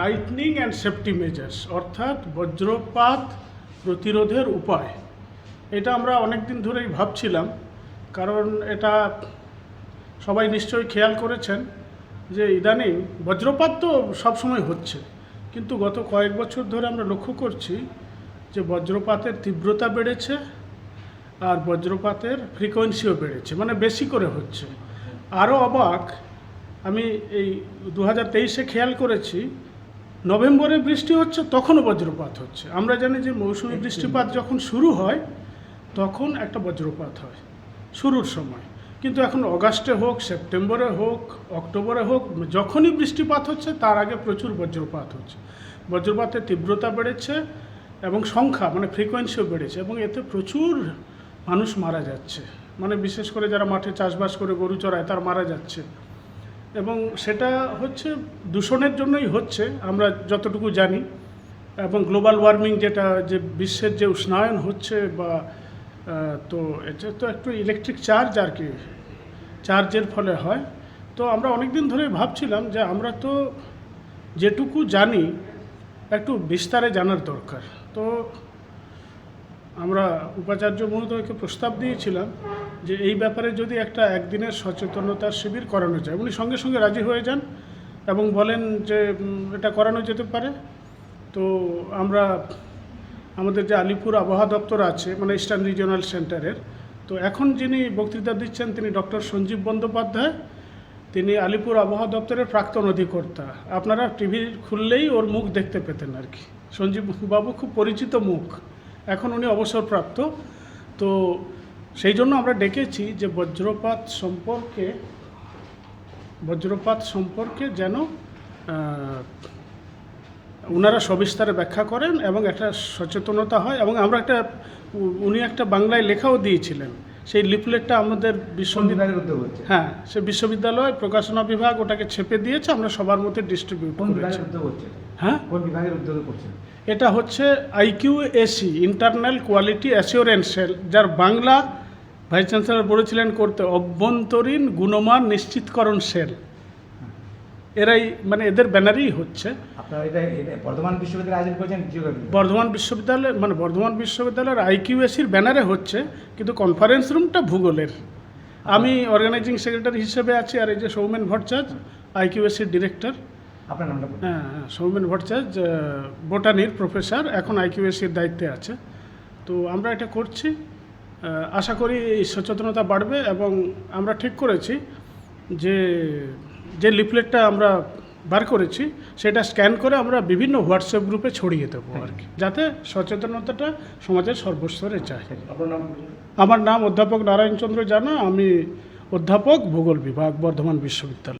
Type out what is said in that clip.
Lightning and safety measures অর্থাৎ বজ্রপাত প্রতিরোধের উপায়। এটা আমরা অনেক দিন ধরেই ভাবছিলাম, কারণ এটা সবাই নিশ্চয়ই খেয়াল করেছেন যে ইদানিং বজ্রপাত তো সবসময় হচ্ছে, কিন্তু গত কয়েক বছর ধরে আমরা লক্ষ্য করছি যে বজ্রপাতের তীব্রতা বেড়েছে আর বজ্রপাতের ফ্রিকোয়েন্সিও বেড়েছে মানে বেশি করে হচ্ছে। আরও অবাক, আমি এই দু হাজার তেইশে খেয়াল করেছি নভেম্বরে বৃষ্টি হচ্ছে তখনও বজ্রপাত হচ্ছে। আমরা জানি যে মৌসুমি বৃষ্টিপাত যখন শুরু হয় তখন একটা বজ্রপাত হয় শুরুর সময়। কিন্তু এখন অগাস্টে হোক সেপ্টেম্বরে হোক অক্টোবরে হোক যখনই বৃষ্টিপাত হচ্ছে তার আগে প্রচুর বজ্রপাত হচ্ছে। বজ্রপাতের তীব্রতা বেড়েছে এবং সংখ্যা মানে ফ্রিকোয়েন্সিও বেড়েছে এবং এতে প্রচুর মানুষ মারা যাচ্ছে। মানে বিশেষ করে যারা মাঠে চাষবাস করে গরু চড়ায় তার মারা যাচ্ছে। এবং সেটা হচ্ছে দূষণের জন্যই হচ্ছে, আমরা যতটুকু জানি। এবং গ্লোবাল ওয়ার্মিং যেটা, যে বিশ্বের যে উষ্ণায়ন হচ্ছে বা তো এটা তো একটু ইলেকট্রিক চার্জ আর কি চার্জের ফলে হয়। তো আমরা অনেক দিন ধরে ভাবছিলাম যে আমরা তো যেটুকু জানি, একটু বিস্তারে জানার দরকার। তো আমরা উপাচার্য মহোদয়কে প্রস্তাব দিয়েছিলাম যে এই ব্যাপারে যদি একটা একদিনের সচেতনতার শিবির করানো যায়, উনি সঙ্গে সঙ্গে রাজি হয়ে যান এবং বলেন যে এটা করানো যেতে পারে। তো আমরা, আমাদের যে আলিপুর আবহাওয়া দপ্তর আছে মানে ইস্টার্ন রিজিওনাল সেন্টারের তো এখন যিনি বক্তৃতা দিচ্ছেন তিনি ডক্টর সঞ্জীব বন্দ্যোপাধ্যায়। তিনি আলিপুর আবহাওয়া দপ্তরের প্রাক্তন অধিকর্তা। আপনারা টিভি খুললেই ওর মুখ দেখতে পেতেন আর কি। সঞ্জীব বাবু খুব পরিচিত মুখ। এখন উনি অবসরপ্রাপ্ত। তো সেই জন্য আমরা ডেকেছি যে বজ্রপাত সম্পর্কে বজ্রপাত সম্পর্কে যেন ওনারা সবিস্তারে ব্যাখ্যা করেন এবং একটা সচেতনতা হয় এবং আমরা একটা উনি একটা বাংলায় লেখাও দিয়েছিলেন। সেই লিফলেটটা আমাদের কোন বিশ্ববিদ্যালয় উদ্যোগ হচ্ছে হ্যাঁ সে বিশ্ববিদ্যালয় প্রকাশনা বিভাগ ওটাকে ছেপে দিয়েছে আমরা সবার মধ্যে ডিস্ট্রিবিউট করেছি। হ্যাঁ? কোন বিভাগের উদ্যোগে করছেন? এটা হচ্ছে IQ AC internal quality assurance cell যার বাংলা ভাইস চ্যান্সেলর বলেছিলেন করতে অভ্যন্তরীণ গুণমান নিশ্চিতকরণ সেল। এরাই মানে এদের ব্যানারেই হচ্ছে। বর্ধমান বিশ্ববিদ্যালয়ে আয়োজন করেছেন বর্ধমান বিশ্ববিদ্যালয় মানে বর্ধমান বিশ্ববিদ্যালয়ের আইকিউএসির ব্যানারে হচ্ছে কিন্তু কনফারেন্স রুমটা ভূগোলের। আমি অর্গানাইজিং সেক্রেটারি হিসেবে আছি আর এই যে সৌমেন ভট্টাচার্য আইকিউএসির ডিরেক্টর। আপনার নামটা হ্যাঁ হ্যাঁ, সৌমেন ভট্টাচার্য বোটানির প্রফেসর এখন আইকিউএসির দায়িত্বে আছে। তো আমরা এটা করছি। আশা করি এই সচেতনতা বাড়বে এবং আমরা ঠিক করেছি যে যে লিফলেটটা আমরা বার করেছি সেটা স্ক্যান করে আমরা বিভিন্ন হোয়াটসঅ্যাপ গ্রুপে ছড়িয়ে দেবো আর কি যাতে সচেতনতাটা সমাজের সর্বস্তরে বলুন। আমার নাম অধ্যাপক নারায়ণচন্দ্র জানা আমি অধ্যাপক ভূগোল বিভাগ বর্ধমান বিশ্ববিদ্যালয়